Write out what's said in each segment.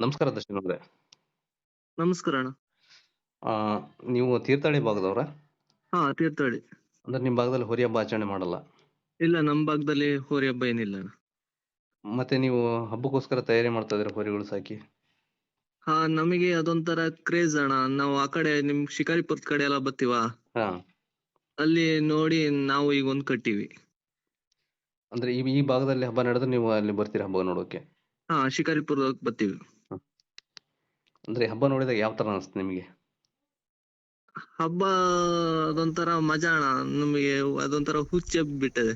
ನಮಸ್ಕಾರ ದರ್ಶನ್ ಅವರೇ. ನಮಸ್ಕಾರ ಅಣ್ಣ. ಆ, ನೀವು ತೀರ್ಥಹಳ್ಳಿ ಭಾಗದವ್ರ? ಹಾ ತೀರ್ಥಹಳ್ಳಿ. ಅಂದ್ರೆ ನಿಮ್ ಭಾಗದಲ್ಲಿ ಹೋರಿ ಹಬ್ಬ ಆಚರಣೆ ಮಾಡಲ್ಲ? ಇಲ್ಲ ನಮ್ ಭಾಗದಲ್ಲಿ ಹೋರಿ ಹಬ್ಬ ಏನಿಲ್ಲ ಅಣ್ಣ. ಮತ್ತೆ ನೀವು ಹಬ್ಬಕ್ಕೋಸ್ಕರ ತಯಾರಿ ಮಾಡ್ತಾ ಇದ್ದೀರಾ ಹೋರಿಗಳು ಸಾಕಿ? ಹಾ ನಮಗೆ ಅದೊಂಥರ ಕ್ರೇಜ್ ಅಣ್ಣ. ನಾವು ಆ ಕಡೆ ನಿಮ್ ಶಿಕಾರಿಪುರದ ಕಡೆ ಎಲ್ಲ ಬರ್ತೀವ? ಹಾ. ಅಲ್ಲಿ ನೋಡಿ ನಾವು ಈಗ ಒಂದ್ ಕಟ್ಟಿವಿ. ಅಂದ್ರೆ ಈ ಈ ಭಾಗದಲ್ಲಿ ಹಬ್ಬ ನಡೆದ್ರೆ ನೀವು ಅಲ್ಲಿ ಬರ್ತೀರಾ ಹಬ್ಬ ನೋಡೋಕೆ? ಹಾ ಶಿಕಾರಿಪುರ ಬರ್ತೀವಿ. ಅಂದ್ರೆ ಹಬ್ಬ ನೋಡಿದಾಗ ಯಾವ ತರ ಅನಿಸ್ತು ನಿಮಗೆ? ಹಬ್ಬ ಅದೊಂಥರ ಮಜಾ ಅಣ್ಣ. ನಮಗೆ ಅದೊಂಥರ ಹುಚ್ಚ ಬಿಟ್ಟಿದೆ.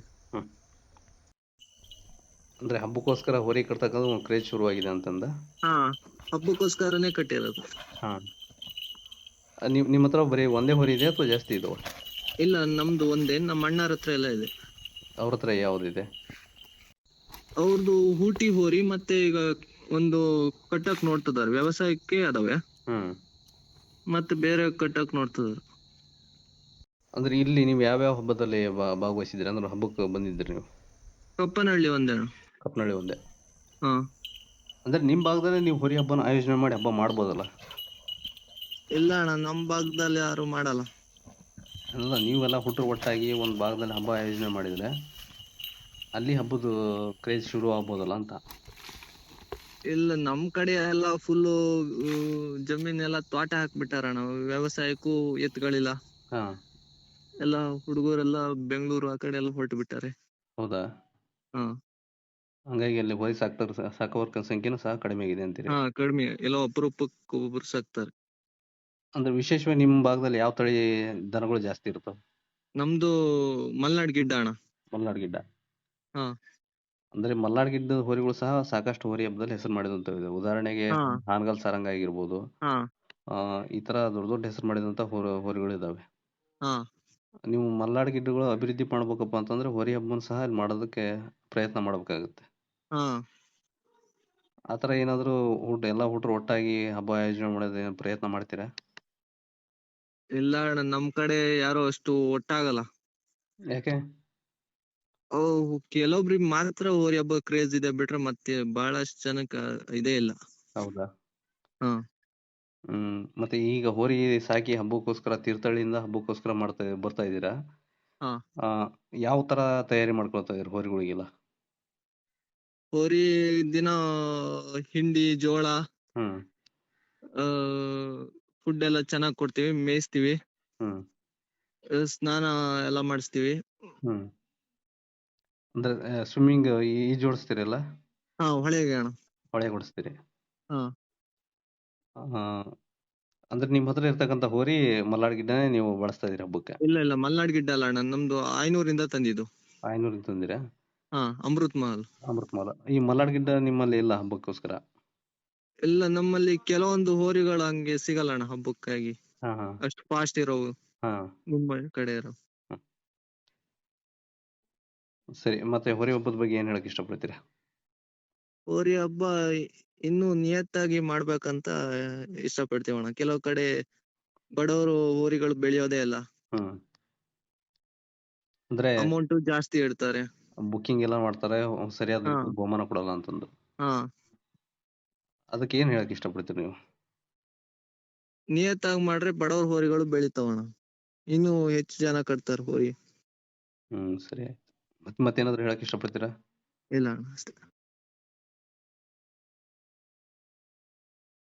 ಅಂದ್ರೆ ಹಬ್ಬಕ್ಕೋಸ್ಕರ ಹೊರಿ ಕಟ್ತಕ್ಕಂಥ ಒಂದು ಕ್ರೇಜ್ ಶುರುವಾಗಿದೆ ಅಂತಂದ? ಹಾ ಹಬ್ಬಕ್ಕೋಸ್ಕರನೇ ಕಟ್ಟಿರೋದು. ಹಾ. ನೀವು ನಿಮ್ಮ ಹತ್ರ ಬರೀ ಒಂದೇ ಹೊರಿ ಇದೆ ಅಥವಾ ಜಾಸ್ತಿ ಇದಾವ? ಇಲ್ಲ ನಮ್ದು ಒಂದೇ. ನಮ್ಮ ಅಣ್ಣರ ಹತ್ರ ಎಲ್ಲ ಇದೆ. ಅವ್ರ ಹತ್ರ ಇದೆ? ಅವ್ರದ್ದು ಹೂಟಿ ಹೋರಿ ಮತ್ತೆ ಈಗ ಒಂದು ಕಟ್ಟಕ್ ನೋಡ್ತಿದಾರೆ ವ್ಯವಸಾಯಕ್ಕೆ ಅದಾವೆ. ಹ್ಮ್. ಮತ್ತೆ ಬೇರೆ ಕಟ್ಟಕ್ ನೋಡ್ತಿದಾರೆ ಅಂದ್ರೆ ಇಲ್ಲಿ ನೀವು ಯಾವ ಹಬ್ಬದಲ್ಲಿ ಭಾ- ಭಾಗವಹಿಸಿದ್ರಿ ಅಂದ್ರೆ ಹಬ್ಬಕ್ಕೆ ಬಂದಿದ್ರಿ ನೀವು? ಕಪ್ಪನಹಳ್ಳಿ ಒಂದೇ. ಕಪ್ಪನಹಳ್ಳಿ ಒಂದೇ. ಹಾ. ಅಂದ್ರೆ ನಿಮ್ಮ ಭಾಗದಲ್ಲಿ ನೀವು ಹೊರಿ ಹಬ್ಬನ ಆಯೋಜನೆ ಮಾಡಿ ಹಬ್ಬ ಮಾಡ್ಬೋದಲ್ಲ? ಇಲ್ಲ ಅಣ್ಣ ನಮ್ ಭಾಗದಲ್ಲಿ ಯಾರು ಮಾಡಲ್ಲ. ಅಲ್ಲ ನೀವೆಲ್ಲ ಹುಟ್ಟರು ಒಟ್ಟಾಗಿ ಒಂದು ಭಾಗದಲ್ಲಿ ಹಬ್ಬ ಆಯೋಜನೆ ಮಾಡಿದ್ರೆ ಅಲ್ಲಿ ಹಬ್ಬದ ಕ್ರೇಜ್ ಶುರು ಆಗ್ಬೋದಲ್ಲ ಅಂತ. ಇಲ್ಲ ನಮ್ ಕಡೆ ಎಲ್ಲ ಫುಲ್ಲು ಜಮೀನೆಲ್ಲ ತೋಟ ಹಾಕ್ಬಿಟ್ಟಾರಣ್ಣ ವ್ಯವಸಾಯಕ್ಕೂ ಎತ್ತುಗಳಿಲ್ಲ ಹಾ. ಎಲ್ಲ ಹುಡುಗರೆಲ್ಲ ಬೆಂಗಳೂರು ಆ ಕಡೆ ಎಲ್ಲ ಹೊರಟು ಬಿಟ್ಟಾರೆ ಹೌದಾ? ಹಾ. ಹಂಗಾಗಿ ಅಲ್ಲಿ ವಯಸ್ಸು ಸಾಕ್ತಾರ ಸಾಕೋರ್ಕ ಸಂಖ್ಯೆನೂ ಸಹ ಕಡಿಮೆ ಆಗಿದೆ ಅಂತೀರಿ? ಹಾ ಕಡಿಮೆ. ಎಲ್ಲ ಅಪರೂಪಕ್ಕೆ ಒಬ್ಬರು ಸಾಕ್ತಾರೆ. ಅಂದ್ರೆ ವಿಶೇಷವಾಗಿ ನಿಮ್ಮ ಭಾಗದಲ್ಲಿ ಯಾವ ತಳಿ ದನಗಳು ಜಾಸ್ತಿ ಇರ್ತವೆ ನಮ್ದು ಮಲ್ನಾಡ್ ಗಿಡ್ಡ ಅಣ್ಣ. ಮಲ್ನಾಡ್ ಗಿಡ್ಡ. ಹಾ. ಅಂದ್ರೆ ಮಲ್ನಾಡ್ ಗಿಡ್ಡ ಹೋರಿಗಳು ಸಹ ಸಾಕಷ್ಟು ಹೋರಿ ಹಬ್ಬದಲ್ಲಿ ಹೆಸರು ಮಾಡಿದಂತ ಉದಾಹರಣೆಗೆ ಹಾ. ಹಾನಗಲ್ ಸಾರಂಗ ಆಗಿರ್ಬೋದು. ಈ ತರ ದೊಡ್ಡ ದೊಡ್ಡ ಹೆಸರು ಮಾಡಿದಂತ ಹೋರ ಹೋರಿಗಳು ಇದಾವೆ. ನೀವು ಮಲ್ನಾಡ್ ಗಿಡ್ಡಗಳು ಅಭಿವೃದ್ಧಿ ಮಾಡ್ಬೇಕಪ್ಪ ಅಂತಂದ್ರೆ ಹೋರಿ ಹಬ್ಬನ ಸಹ ಇಲ್ಲಿ ಮಾಡೋದಕ್ಕೆ ಪ್ರಯತ್ನ ಮಾಡ್ಬೇಕಾಗತ್ತೆ. ಹಾ. ಆ ತರ ಏನಾದ್ರು ಊಟ ಎಲ್ಲಾ ಹುಟ್ರು ಒಟ್ಟಾಗಿ ಹಬ್ಬ ಆಯೋಜನೆ ಮಾಡೋದ ಪ್ರಯತ್ನ ಮಾಡ್ತೀರಾ? ಇಲ್ಲ ಅಣ್ಣ ನಮ್ ಕಡೆ ಯಾರು ಅಷ್ಟು ಒಟ್ಟಾಗಲ್ಲ. ಯಾಕೆ? ಕೆಲವೊಬ್ರಿಗೆ ಮಾತ್ರ ಹೋರಿ ಹಬ್ಬ ಕ್ರೇಜ್ ಇದೆ ಬಿಟ್ರೆ ಮತ್ತೆ ಬಹಳಷ್ಟು ಜನಕ್ಕ ಇದೇ ಇಲ್ಲ. ಹೌದಾ? ಹಾ. ಹ್ಮ್ ಮತ್ತೆ ಈಗ ಹೋರಿ ಸಾಕಿ ಹಬ್ಬಕ್ಕೋಸ್ಕರ ತೀರ್ಥಹಳ್ಳಿಯಿಂದ ಹಬ್ಬಕ್ಕೋಸ್ಕರ ಮಾಡ್ತಾ ಬರ್ತಾ ಇದ್ದೀರಾ? ಹಾ. ಆ, ಯಾವ ತರ ತಯಾರಿ ಮಾಡ್ಕೊಳ್ತಾ ಇದ್ರಿ ಹೋರಿಗಳಿಗೆಲ್ಲ? ಹೋರಿ ದಿನ ಹಿಂಡಿ ಜೋಳ ಹ್ಮ್. ಆ ಫುಡ್ ಎಲ್ಲ ಚೆನ್ನಾಗ್ ಕೊಡ್ತೀವಿ ಮೇಯಿಸ್ತೀವಿ. ಹ್ಮ್. ಆ, ಸ್ನಾನ ಎಲ್ಲ ಮಾಡಿಸ್ತೀವಿ. ಹ್ಮ್. ಅಂದ್ರೆ ಸ್ವಿಮ್ಮಿಂಗ್ ಈ ಜೋಡಿಸ್ತೀರಲ್ಲ? ಹಾ ಹೊಳೆಗೆ ಅಣ್ಣ. ಹೊಳೆ ಹೊಡಿಸ್ತೀರಿ ಹಾ. ಅಂದ್ರೆ ನಿಮ್ಮ ಹತ್ರ ಇರ್ತಕ್ಕಂತ ಹೋರಿ ಮಲ್ನಾಡ್ ಗಿಡ್ಡನೇ ನೀವು ಬಳಸ್ತಾ ಇದೀರ ಹಬ್ಬಕ್ಕೆ? ಇಲ್ಲ ಇಲ್ಲ ಮಲ್ನಾಡ್ ಗಿಡ್ಡ ಅಲ್ಲ ಅಣ್ಣ. ನಮ್ದು ಐನೂರಿಂದ ತಂದಿದ್ದು. ಐನೂರು ತಂದಿರಾ? ಹಾ ಅಮೃತ್ ಮಹಲ್. ಅಮೃತಮಾಲ ಈ ಮಲ್ನಾಡ್ ಗಿಡ್ಡ ನಿಮ್ಮಲ್ಲಿ ಇಲ್ಲ ಹಬ್ಬಕ್ಕೋಸ್ಕರ? ಇಲ್ಲ ನಮ್ಮಲ್ಲಿ ಕೆಲವೊಂದು ಹೋರಿಗಳು ಹಂಗೆ ಸಿಗಲ್ಲ ಅಣ್ಣ ಹಬ್ಬಕ್ಕಾಗಿ. ಅಷ್ಟು ಫಾಸ್ಟ್ ಇರೋವು. ಮುಂಬೈ ಕಡೆ ಇರೋ ಸರಿ ಮತ್ತೆ ಹೋರಿ ಹಬ್ಬದ ಬಗ್ಗೆ ಏನ್ ಹೇಳಕ್ ಇಷ್ಟಪಡ್ತೀರಾ? ಹೋರಿ ಹಬ್ಬ ಇನ್ನು ನಿಯತ್ತಾಗಿ ಮಾಡ್ಬೇಕಂತ ಇಷ್ಟಪಡ್ತೀವಿ ಅಣ್ಣ. ಕೆಲವು ಕಡೆ ಬಡವರು ಹೋರಿಗಳು ಬೆಳೆಯೋದೇ ಇಲ್ಲ. ಹ್ಮ್ ಅಂದ್ರೆ ಅಮೌಂಟ್ ಜಾಸ್ತಿ ಇಡ್ತಾರೆ. ಬುಕ್ಕಿಂಗ್ ಎಲ್ಲ ಮಾಡ್ತಾರೆ ಸರಿಯಾದ ಹಾ. ಬಹುಮಾನ ಕೊಡಲ್ಲ ಅಂತಂದು. ಹಾ. ಅದಕ್ಕೆ ಏನ್ ಹೇಳಕ್ ಇಷ್ಟಪಡ್ತೀರಿ ನೀವು? ನಿಯತ್ತಾಗಿ ಮಾಡ್ರೆ ಬಡವ್ರ ಹೋರಿಗಳು ಬೆಳಿತಾವಣ್ಣ. ಇನ್ನು ಹೆಚ್ಚು ಜನ ಕಟ್ತಾರೆ ಹೋರಿ. ಹ್ಮ್ ಸರಿ. ಆಯ್ತು ಮತ್ತೆ ಮತ್ತೇನಾದ್ರು ಹೇಳಕ್ ಇಷ್ಟಪಡ್ತೀರಾ? ಇಲ್ಲ ಅಷ್ಟೇ.